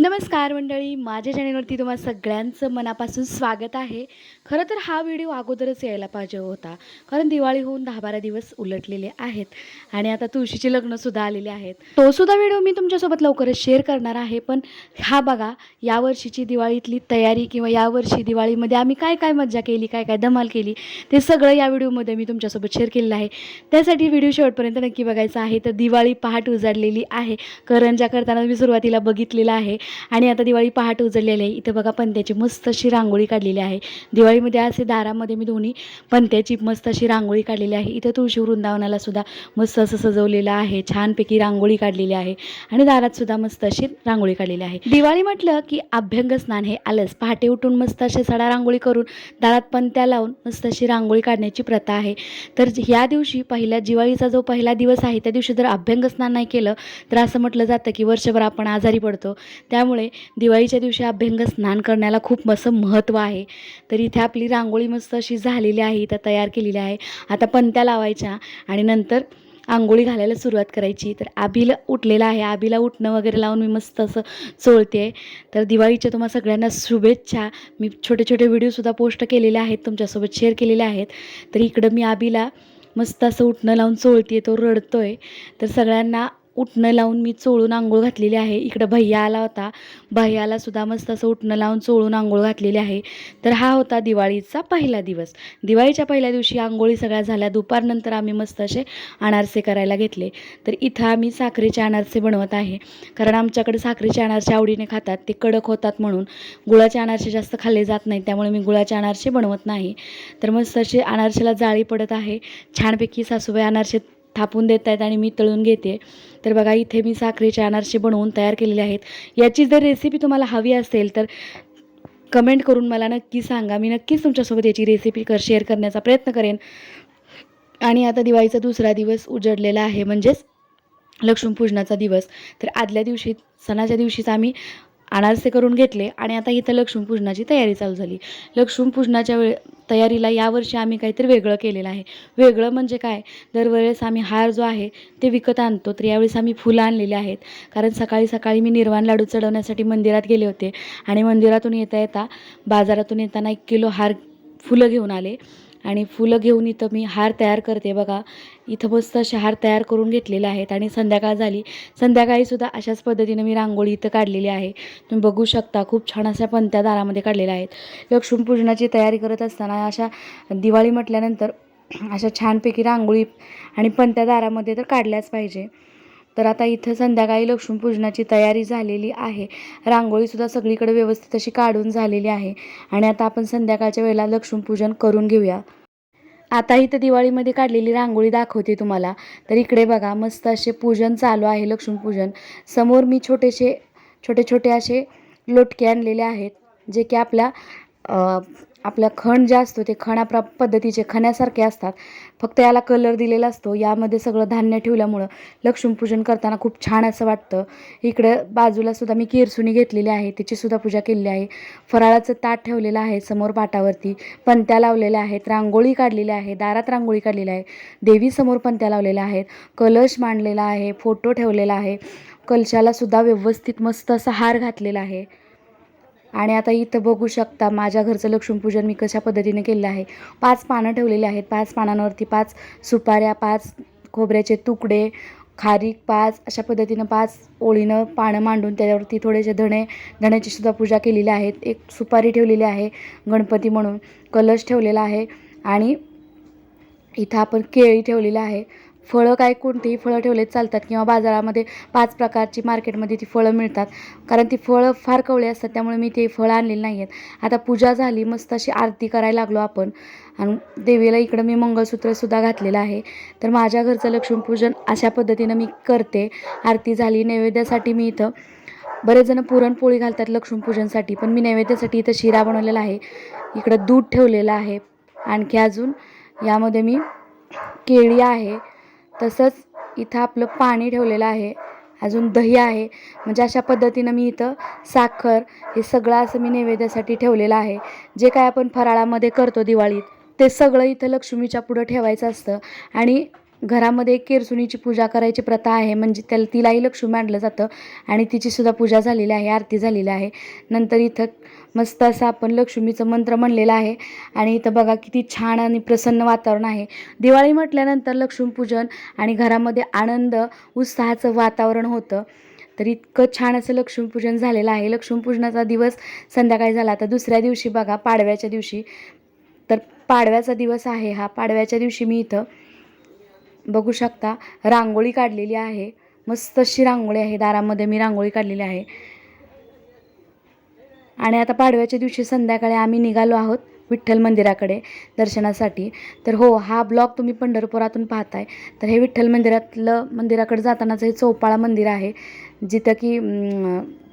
नमस्कार मंडळी माझ्या चॅनलवरती तुम्हा सगळ्यांचं मनापासून स्वागत आहे. खरं तर हा व्हिडिओ अगोदरच यायला पाहिजे होता. कारण दिवाळी होऊन दहा बारा दिवस उलटलेले आहेत आणि आता तुळशीचे लग्नसुद्धा आलेले आहेत. तोसुद्धा व्हिडिओ मी तुमच्यासोबत लवकरच शेअर करणार आहे. पण हा बघा यावर्षीची दिवाळीतली तयारी किंवा यावर्षी दिवाळीमध्ये आम्ही काय काय मज्जा केली काय काय धमाल केली ते सगळं या व्हिडिओमध्ये मी तुमच्यासोबत शेअर केलेलं आहे. त्यासाठी व्हिडिओ शेवटपर्यंत नक्की बघायचा आहे. तर दिवाळी पहाट उजाडलेली आहे. करंजा करताना मी सुरुवातीला बघितलेलं आहे. आणि आता दिवाळी पहाट उजळलेली आहे. इथं बघा पंत्याची मस्त अशी रांगोळी काढलेली आहे. दिवाळीमध्ये असे दारामध्ये मी दोन्ही पंत्याची मस्त अशी रांगोळी काढलेली आहे. इथं तुळशी वृंदावनाला सुद्धा मस्त असं सजवलेलं आहे. छानपैकी रांगोळी काढलेली आहे. आणि दारात सुद्धा मस्त अशी रांगोळी काढलेली आहे. दिवाळी म्हटलं की अभ्यंग स्नान हे आलंच. पहाटे उठून मस्त अशी सडा रांगोळी करून दारात पंत्या लावून मस्त अशी रांगोळी काढण्याची प्रथा आहे. तर ह्या दिवशी पहिल्या दिवाळीचा जो पहिला दिवस आहे त्या दिवशी जर अभ्यंग स्नान नाही केलं तर असं म्हटलं जातं की वर्षभर आपण आजारी पडतो. त्या त्यामुळे दिवाळीच्या दिवशी अभ्यंग स्नान करण्याला खूप असं महत्त्व आहे. तर इथे आपली रांगोळी मस्त अशी झालेली आहे इथं तयार केलेली आहे. आता पंत्या लावायच्या आणि नंतर आंघोळी घालायला सुरुवात करायची. तर आबीला उठलेलं आहे. आबीला उठणं वगैरे लावून मी मस्त असं चोळते तर दिवाळीच्या तुम्हा सगळ्यांना शुभेच्छा. मी छोटे छोटे व्हिडिओसुद्धा पोस्ट केलेले आहेत तुमच्यासोबत शेअर केलेले आहेत. तर इकडं मी आबीला मस्त असं उठणं लावून चोळते तो रडतो आहे तर सगळ्यांना उठणं लावून मी चोळून आंघोळ घातलेली आहे. इकडं भैया आला होता. भैयाला सुद्धा मस्त असं उठणं लावून चोळून आंघोळ घातलेली आहे. तर हा होता दिवाळीचा पहिला दिवस. दिवाळीच्या पहिल्या दिवशी आंघोळी सगळ्या झाल्या. दुपारनंतर आम्ही मस्त असे अनारसे करायला घेतले. तर इथं आम्ही साखरेचे अनारसे बनवत आहे. कारण आमच्याकडे साखरेचे अनारसे आवडीने खातात. ते कडक होतात म्हणून. गुळाचे अनारसे जास्त खाल्ले जात नाहीत. त्यामुळे मी गुळाचे अनारसे बनवत नाही. तर मस्त असे अनारसेला जाळी पडत आहे. छानपैकी सासूबाई अनारसे थापून देत आहेत आणि मी तळून घेते. तर बघा इथे मी साखरेचे अनारसे बनवून तयार केलेले आहेत. याची जर रेसिपी तुम्हाला हवी असेल तर कमेंट करून मला नक्की सांगा. मी नक्कीच तुमच्यासोबत याची रेसिपी कर शेअर करण्याचा प्रयत्न करेन. आणि आता दिवाळीचा दुसरा दिवस उजडलेला आहे म्हणजेच लक्ष्मीपूजनाचा दिवस. तर आदल्या दिवशी सणाच्या दिवशीच आम्ही अनारसे करून घेतले आणि आता इथं लक्ष्मीपूजनाची तयारी चालू झाली. लक्ष्मीपूजनाच्या वेळ तयारीला यावर्षी आम्ही काहीतरी वेगळं केलेलं आहे. वेगळं म्हणजे काय? दरवेळेस आम्ही हार जो आहे ते विकत आणतो तर यावेळेस आम्ही फुलं आणलेली आहेत. कारण सकाळी सकाळी मी निर्वाण लाडू चढवण्यासाठी मंदिरात गेले होते आणि मंदिरातून येता येता बाजारातून येताना एक किलो हार फुलं घेऊन आले. आणि फुलं घेऊन इथं मी हार तयार करते बघा. इथं मस्त असे हार तयार करून घेतलेले आहेत आणि संध्याकाळ झाली. संध्याकाळीसुद्धा अशाच पद्धतीनं मी रांगोळी इथं काढलेली आहे. तुम्ही बघू शकता खूप छान अशा पंत्या दारामध्ये काढलेल्या आहेत. लक्ष्मीपूजनाची तयारी करत असताना अशा दिवाळी म्हटल्यानंतर अशा छानपैकी रांगोळी आणि पंत्या दारामध्ये तर काढल्याच पाहिजे. तर आता इथं संध्याकाळी लक्ष्मीपूजनाची तयारी झालेली आहे. रांगोळीसुद्धा सगळीकडे व्यवस्थित अशी काढून झालेली आहे. आणि आता आपण संध्याकाळच्या वेळेला लक्ष्मीपूजन करून घेऊया. आता इथं दिवाळीमध्ये काढलेली रांगोळी दाखवते तुम्हाला. तर इकडे बघा मस्त असे पूजन चालू आहे लक्ष्मीपूजन. समोर मी छोटेसे छोटे छोटे असे लोटके आणलेले आहेत जे की आपल्या आपला खण जे असतो ते खणा प्र पद्धतीचे खण्यासारखे असतात. फक्त याला कलर दिलेला असतो. यामध्ये सगळं धान्य ठेवल्यामुळं लक्ष्मीपूजन करताना खूप छान असं वाटतं. इकडं बाजूला सुद्धा मी केरसुणी घेतलेली आहे. तिचीसुद्धा पूजा केलेली आहे. फराळाचं ताट ठेवलेलं आहे समोर पाटावरती. पंत्या लावलेल्या आहेत. रांगोळी काढलेल्या आहे. दारात रांगोळी काढलेली आहे. देवीसमोर पंत्या लावलेल्या आहेत. कलश मांडलेला आहे. फोटो ठेवलेला आहे. कलशाला सुद्धा व्यवस्थित मस्त असा हार घातलेला आहे. आणि आता इथं बघू शकता माझ्या घरचं लक्ष्मीपूजन मी कशा पद्धतीने केलेलं आहे. पाच पानं ठेवलेली आहेत. पाच पानांवरती पाच सुपाऱ्या पाच खोबऱ्याचे तुकडे खारीक पाच अशा पद्धतीनं पाच ओळीनं पानं मांडून त्याच्यावरती थोडेसे धणे धण्याची सुद्धा पूजा केलेली आहे. एक सुपारी ठेवलेली आहे गणपती म्हणून. कलश ठेवलेला आहे आणि इथं आपण केळी ठेवलेली आहे. फळं काय कोणतीही फळं ठेवलेत चालतात किंवा बाजारामध्ये पाच प्रकारची मार्केटमध्ये ती फळं मिळतात. कारण ती फळं फार कवळी असतात त्यामुळे मी ते फळं आणलेली नाही आहेत आता पूजा झाली मस्त अशी आरती करायला लागलो आपण. आणि देवीला इकडं मी मंगळसूत्रसुद्धा घातलेलं आहे. तर माझ्या घरचं लक्ष्मीपूजन अशा पद्धतीनं मी करते. आरती झाली नैवेद्यासाठी मी इथं बरेच जण पुरणपोळी घालतात लक्ष्मीपूजनसाठी पण मी नैवेद्यासाठी इथं शिरा बनवलेला आहे. इकडं दूध ठेवलेलं आहे. आणखी अजून यामध्ये मी केळी आहे. तसंच इथं आपलं पाणी ठेवलेलं आहे. अजून दही आहे. म्हणजे अशा पद्धतीनं मी इथं साखर हे सगळं असं मी नैवेद्यासाठी ठेवलेलं आहे. जे काय आपण फराळामध्ये करतो दिवाळीत ते सगळं इथं लक्ष्मीच्या पुढं ठेवायचं असतं. आणि घरामध्ये केरसुणीची पूजा करायची प्रथा आहे म्हणजे त्याला तिलाही लक्ष्मी मांडलं जातं आणि तिचीसुद्धा पूजा झालेली आहे आरती झालेली आहे. नंतर इथं मस्त असं आपण लक्ष्मीचं मंत्र म्हणलेलं आहे आणि इथं बघा किती छान आणि प्रसन्न वातावरण आहे. दिवाळी म्हटल्यानंतर लक्ष्मीपूजन आणि घरामध्ये आनंद उत्साहाचं वातावरण होतं. तर इतकं छान असं लक्ष्मीपूजन झालेलं आहे. लक्ष्मीपूजनाचा दिवस संध्याकाळी झाला. तर दुसऱ्या दिवशी बघा पाडव्याच्या दिवशी. तर पाडव्याचा दिवस आहे हा. पाडव्याच्या दिवशी मी इथं बघू शकता रांगोळी काढलेली आहे. मस्त अशी रांगोळी आहे दारामध्ये मी रांगोळी काढलेली आहे. आणि आता पाडव्याच्या दिवशी संध्याकाळी आम्ही निघालो आहोत विठ्ठल मंदिराकडे दर्शनासाठी. तर हो हा ब्लॉग तुम्ही पंढरपुरातून पाहताय. तर हे विठ्ठल मंदिरातलं मंदिराकडे जातानाचं हे चौपाळा मंदिर आहे. जिथं की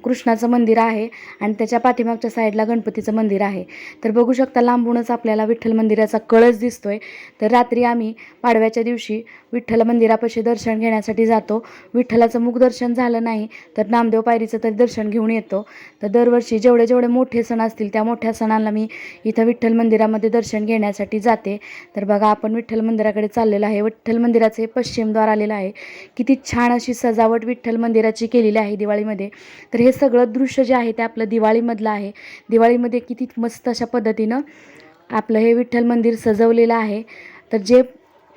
कृष्णाचं मंदिर आहे आणि त्याच्या पाठीमागच्या साईडला गणपतीचं मंदिर आहे. तर बघू शकता लांबूनच आपल्याला विठ्ठल मंदिराचा कळस दिसतोय. तर रात्री आम्ही पाडव्याच्या दिवशी विठ्ठल मंदिरापाशी दर्शन घेण्यासाठी जातो. विठ्ठलाचं मुख दर्शन झालं नाही तर नामदेव पायरीचं तरी दर्शन घेऊन येतो. तर दरवर्षी जेवढे जेवढे मोठे सण असतील त्या मोठ्या सणांना मी इथं विठ्ठल मंदिरामध्ये दर्शन घेण्यासाठी जाते. तर बघा आपण विठ्ठल मंदिराकडे चाललेलं आहे. विठ्ठल मंदिराचं हे पश्चिमद्वार आलेलं आहे. किती छान अशी सजावट विठ्ठल मंदिराची केलेली आहे दिवाळीमध्ये. तर हे हे सगळं दृश्य जे आहे ते आपलं दिवाळीमधलं आहे. दिवाळीमध्ये किती मस्त अशा पद्धतीनं आपलं हे विठ्ठल मंदिर सजवलेलं आहे. तर जे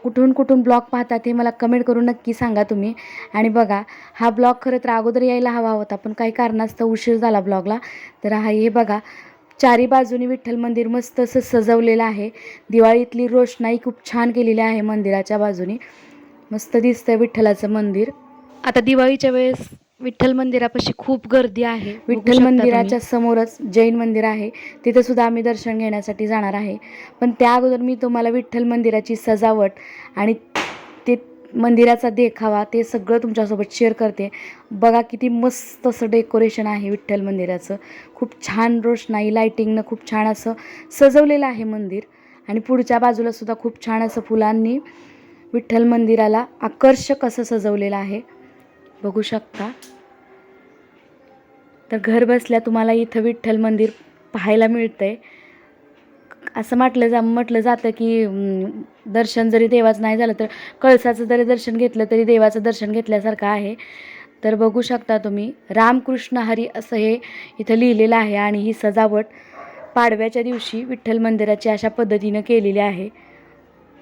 कुठून कुठून ब्लॉग पाहतात हे मला कमेंट करून नक्की सांगा तुम्ही. आणि बघा हा ब्लॉग खरं तर अगोदर यायला हवा होता पण काही कारणास्तव उशीर झाला ब्लॉगला. तर हा हे बघा चारी बाजूनी विठ्ठल मंदिर मस्त असं सजवलेलं आहे. दिवाळीतली रोषणाई खूप छान केलेली आहे मंदिराच्या बाजूनी. मस्त दिसतंय विठ्ठलाचं मंदिर. आता दिवाळीच्या वेळेस विठ्ठल मंदिरापाशी खूप गर्दी आहे. विठ्ठल मंदिराच्या समोरच जैन मंदिर आहे. तिथे सुद्धा आम्ही दर्शन घेण्यासाठी जाणार आहे. पण त्या अगोदर मी तुम्हाला विठ्ठल मंदिराची सजावट आणि ते मंदिराचा देखावा ते सगळं तुमच्यासोबत शेअर करते. बघा किती मस्त असं डेकोरेशन आहे विठ्ठल मंदिराचं. खूप छान रोषणाई लाईटिंगनं खूप छान असं सजवलेलं आहे मंदिर. आणि पुढच्या बाजूला सुद्धा खूप छान असं फुलांनी विठ्ठल मंदिराला आकर्षक असं सजवलेलं आहे. बघू शकता. तर घर बसल्या तुम्हाला इथं विठ्ठल मंदिर पाहायला मिळतं आहे असं म्हटलं जा म्हटलं जातं की दर्शन जरी देवाचं नाही झालं तर कळसाचं जरी दर्शन घेतलं तरी देवाचं दर्शन घेतल्यासारखं आहे. तर बघू शकता तुम्ही रामकृष्ण हरी असं हे इथं लिहिलेलं आहे आणि ही सजावट पाडव्याच्या दिवशी विठ्ठल मंदिराची अशा पद्धतीनं केलेली आहे.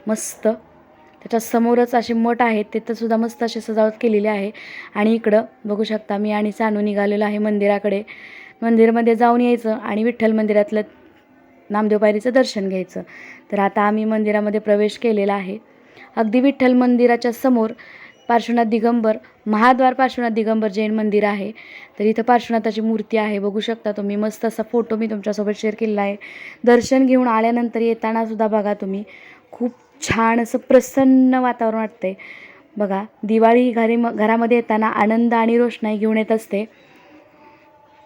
मस्त. त्याच्या समोरच असे मठ आहेत तिथं सुद्धा मस्त अशी सजावट केलेली आहे. आणि इकडं बघू शकता मी आणि सानू निघालेलो आहे मंदिराकडे. मंदिरामध्ये जाऊन यायचं आणि विठ्ठल मंदिरातलं नामदेव पायरीचं दर्शन घ्यायचं. तर आता आम्ही मंदिरामध्ये प्रवेश केलेला आहे. अगदी विठ्ठल मंदिराच्या समोर पार्श्वनाथ दिगंबर महाद्वार पार्श्वनाथ दिगंबर जैन मंदिर आहे. तर इथं पार्श्वनाथाची मूर्ती आहे. बघू शकता तुम्ही मस्त असा फोटो मी तुमच्यासोबत शेअर केलेला आहे. दर्शन घेऊन आल्यानंतर येताना सुद्धा बघा तुम्ही. खूप छान असं प्रसन्न वातावरण वाटतंय. बघा दिवाळी ही घरी घरामध्ये येताना आनंद आणि रोषणाई घेऊन येत असते.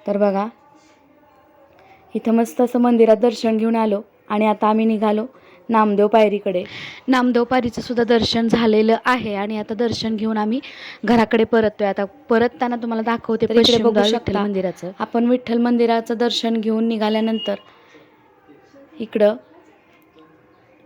तर बघा इथं मस्त असं मंदिरात दर्शन घेऊन आलो आणि आता आम्ही निघालो नामदेव पायरीकडे. नामदेव पायरीचं सुद्धा दर्शन झालेलं आहे आणि आता दर्शन घेऊन आम्ही घराकडे परततोय. आता परतताना तुम्हाला दाखवते. विठ्ठल मंदिराचं. आपण विठ्ठल मंदिराचं दर्शन घेऊन निघाल्यानंतर इकडं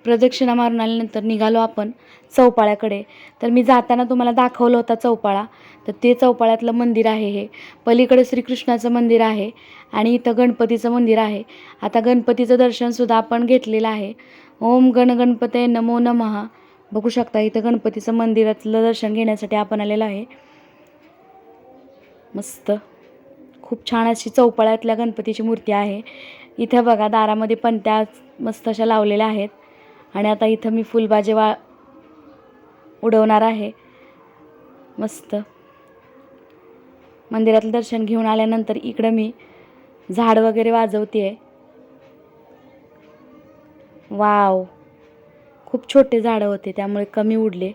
प्रदक्षिणा मारून आल्यानंतर निघालो आपण चौपाळ्याकडे. तर मी जाताना तुम्हाला दाखवलं होता चौपाळा. तर ते चौपाळ्यातलं मंदिर आहे हे. पलीकडे श्रीकृष्णाचं मंदिर आहे आणि इथं गणपतीचं मंदिर आहे. आता गणपतीचं दर्शनसुद्धा आपण घेतलेलं आहे. ओम गणगणपते नमो नमः. बघू शकता इथं गणपतीचं मंदिरातलं दर्शन घेण्यासाठी आपण आलेलो आहे. मस्त. खूप छान अशी चौपाळ्यातल्या गणपतीची मूर्ती आहे. इथं बघा दारामध्ये पण त्या मस्त अशा लावलेल्या आहेत. आणि आता इथं मी फुलबाजे वा उडवणार आहे. मस्त. मंदिरातलं दर्शन घेऊन आल्यानंतर इकडं मी झाड वगैरे वाजवते आहे वाव. खूप छोटे झाडं होते त्यामुळे कमी उडले.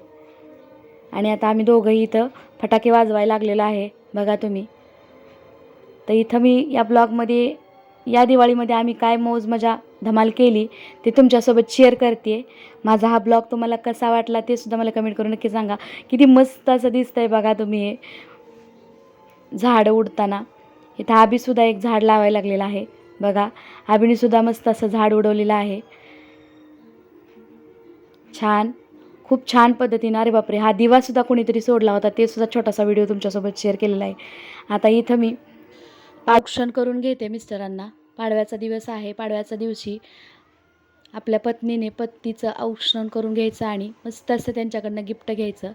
आणि आता आम्ही दोघंही इथं फटाके वाजवायला लागलेलो आहे. बघा तुम्ही. तर इथं मी या ब्लॉगमध्ये या दिवाळीमध्ये आम्ही काय मौज मजा धमाल केली ते तुमच्यासोबत शेअर करते माझा हा ब्लॉग तुम्हाला कसा वाटला ते सुद्धा मला कमेंट करून नक्की सांगा. किती मस्त असं दिसतंय बघा तुम्ही हे. झाडं उडताना. इथं आबीसुद्धा एक झाड लावायला लागलेलं आहे. बघा आबीनीसुद्धा मस्त असं झाड उडवलेलं आहे. छान. खूप छान पद्धतीनं अरे बापरे हा दिवासुद्धा कोणीतरी सोडला होता ते सुद्धा छोटासा व्हिडिओ तुमच्यासोबत शेअर केलेला आहे. आता इथं मी औक्षण करून घेते मिस्टरांना. पाडव्याचा दिवस आहे. पाडव्याच्या दिवशी आपल्या पत्नीने पत्नीचं औक्षण करून घ्यायचं आणि मस्त असं त्यांच्याकडनं गिफ्ट घ्यायचं.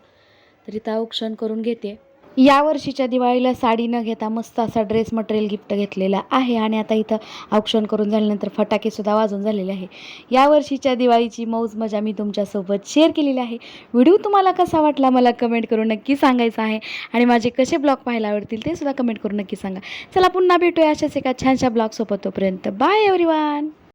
तर इथं औक्षण करून घेते. या वर्षीच्या दिवाळीला साडी न घेता मस्त असा ड्रेस मटेरियल गिफ्ट घेतलेला आहे आणि आता इथं औक्षण करून झाल्यानंतर फटाकेसुद्धा वाजून झालेले आहे. या वर्षीच्या दिवाळीची मौज मजा मी तुमच्यासोबत शेअर केलेली आहे. व्हिडिओ तुम्हाला कसा वाटला मला कमेंट करून नक्की सांगायचं आहे आणि माझे कसे ब्लॉग पाहायला आवडतील ते सुद्धा कमेंट करून नक्की सांगा. चला पुन्हा भेटूया अशाच एका छानशा ब्लॉगसोबत तोपर्यंत. Bye everyone